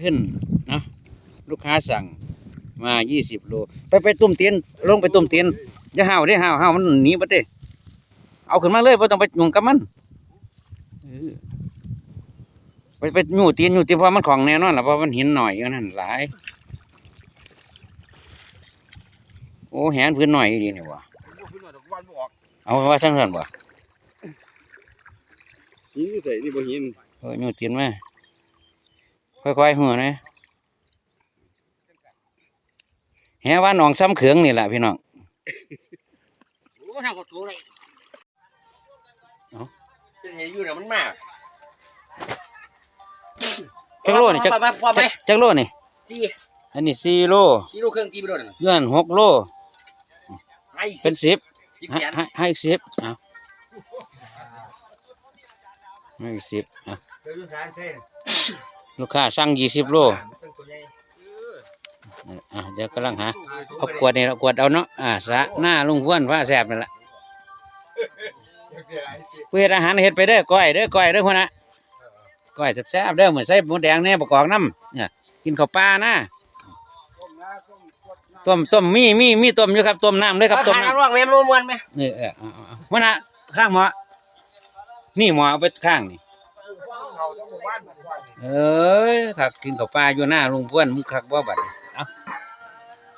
ขึ้นเนาะลูกค้าสั่งมายี่สิบโลไปไปตุ่มเตียนลงไปตุ่มเตียนอย่าห้าวเด้ห้าวห้าวมันหนีบ่เด้เอาขึ้นมาเลยบ่ต้องไปยุ่งกับมันเออไปไปยู่เตียนยู่เตียนเพราะมันของแน่นอนล่ะเพราะมันหินหน่อยอยู่นั่นหลาย โอ้แหนพื้นหน่อยดีนี่ว่ะเอาว่าช่างสันบ่หินอยู่ใส่นี่บ่หินเอออยู่เตียนมา ค่อยๆหัวนะแหว่าหนองซ้ำเขืองนี่แหละพี่น้องโอ้ทางกดโถเลยเอ้าเป็นไงอยู่เนี่ยมันมากจักโลนี่จักพอไหมพอไหมจักโลนี่สี่อันนี้สี่โลกิโลเครื่องกี่ไปโดนน่ะย้อนหกโลให้เป็นสิบสิบให้แสนให้ให้สิบเอาให้สิบอะ ลูกค้าสั่งยี่สิบโลเป็นตัวใหญ่อะเดี๋ยวกำลังหาเอากวดนี่ละกวดเอาเนาะอ่าสระหน้าลุงพ้วนฟ้าแสบนั่นแหละกูเฮ็ดอาหารเฮ็ดไปเด้อก้อยเด้อก้อยเด้อคนน่ะก้อยแซ่บๆเด้อเหมือนใส่หมูแดงแน่ประกอบน้ำเนี่ยกินข้าวปลานะต้มต้มมีมีมีต้มอยู่ครับต้มน้ำเลยครับต้มขาน้ำร่วงแม่มันมวนไหมนี่เออเอาเอาเอามันน่ะข้างหมอนี่หมอเอาไปข้างนี่ เอ้ยขักกินกับปลาอยู่หน้าลุงพ้วนมึงคักบ่บัดนี้เอา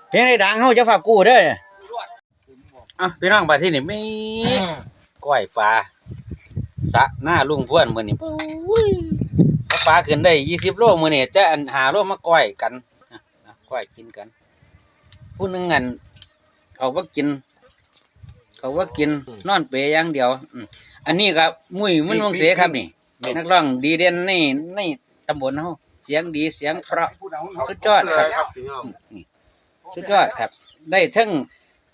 เพียงไอ้ดังเฮาจะฝากกู้เด้ออะพี่น้องบัดที่นี่มีก้อยปลาสะหน้าลุงพ้วนมื้อนี้ปุ้ยเอาปลาขึ้นได้20โลมื้อนี้จะอันหาโลมาก้อยกันอะอะก้อยกินกันผู้หนึงอันเขาบ่กิน เขาว่ากินนอนเปรอย่างเดียวอืมอันนี้ครับมุ้ยมันวงเสียครับนี่นักร้องดีเด่นในในตำบลเฮาเสียงดีเสียงเพราะ สุดยอดครับ ครับพี่น้องนี่สุดยอดครับ ได้ทั้ง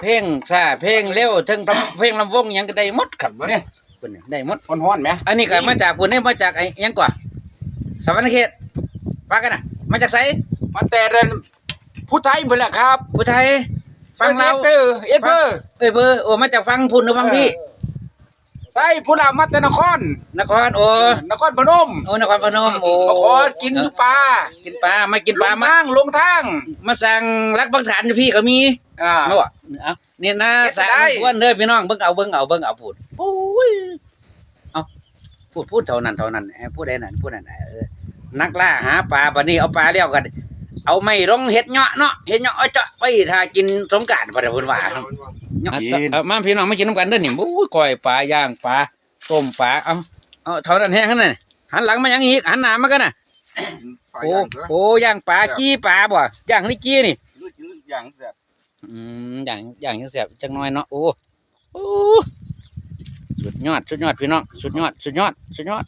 เพลงซาเพลงเร็วทั้งเพลงลำวงหยังก็ได้หมดครับเนี่ยเพิ่นนี่ได้หมดฮ้อนๆไหมอันนี้ก็มาจากปุ่นนี่มาจากไอ้หยังกว่าสวรรค์เขตปากันน่ะ มาจากไสมาแต่เดินผู้ไทยเพิ่นแหละครับผู้ไทยฟังเราเออเอเฟอร์เอ้ยเบอร์โอ้มาจากฟังพุ่นหรือฟังพี่ใส่ผู้ลามาแต่นคร นครโอ้นครพนมโอ้นครพนมโอ้มาขอกินปลากินปลามากินปลาลงมาทางลงทาง มาสั่งรักบังฐานอยู่พี่ก็มีอ่าเนาะเอาเนี่ยนะเก็บสาได้ยอ้วนเด้อพี่น้องเบิ่งเอาเบิ่งเอาเบิ่งเอาพูดโอ้ยเอาพูดพูดเท่านั้นเท่านั้นเอ้ยพูดได้นั่นพูดนั่นเออนักล่าหาปลาบัดนี้เอาปลาเลี้ยวกันเอาไม่ลงเฮ็ดเหาะเนาะเฮ็ดเหาะเอาเจาะไปถ้ากินสงกรานต์บ่ได้เพิ่นว่า ครับเหาะเอามาพี่น้องมากินน้ำกันเด้อนี่โอ้ยก้อยปลาย่างปลาต้มปลาเอาเอาเท่านั้นแห้งขนาดนั้นหันหลังมายังอีกหันหน้ามากันน่ะโอ้โอ้ย่างปลาจี้ปลาบ่ย่างนี่จี้นี่อย่างแซ่บอืมอย่างอย่างยังเสียบจังน้อยเนาะโอ้โอ้สุดยอดสุดยอดพี่น้องสุดยอดสุดยอดสุดยอด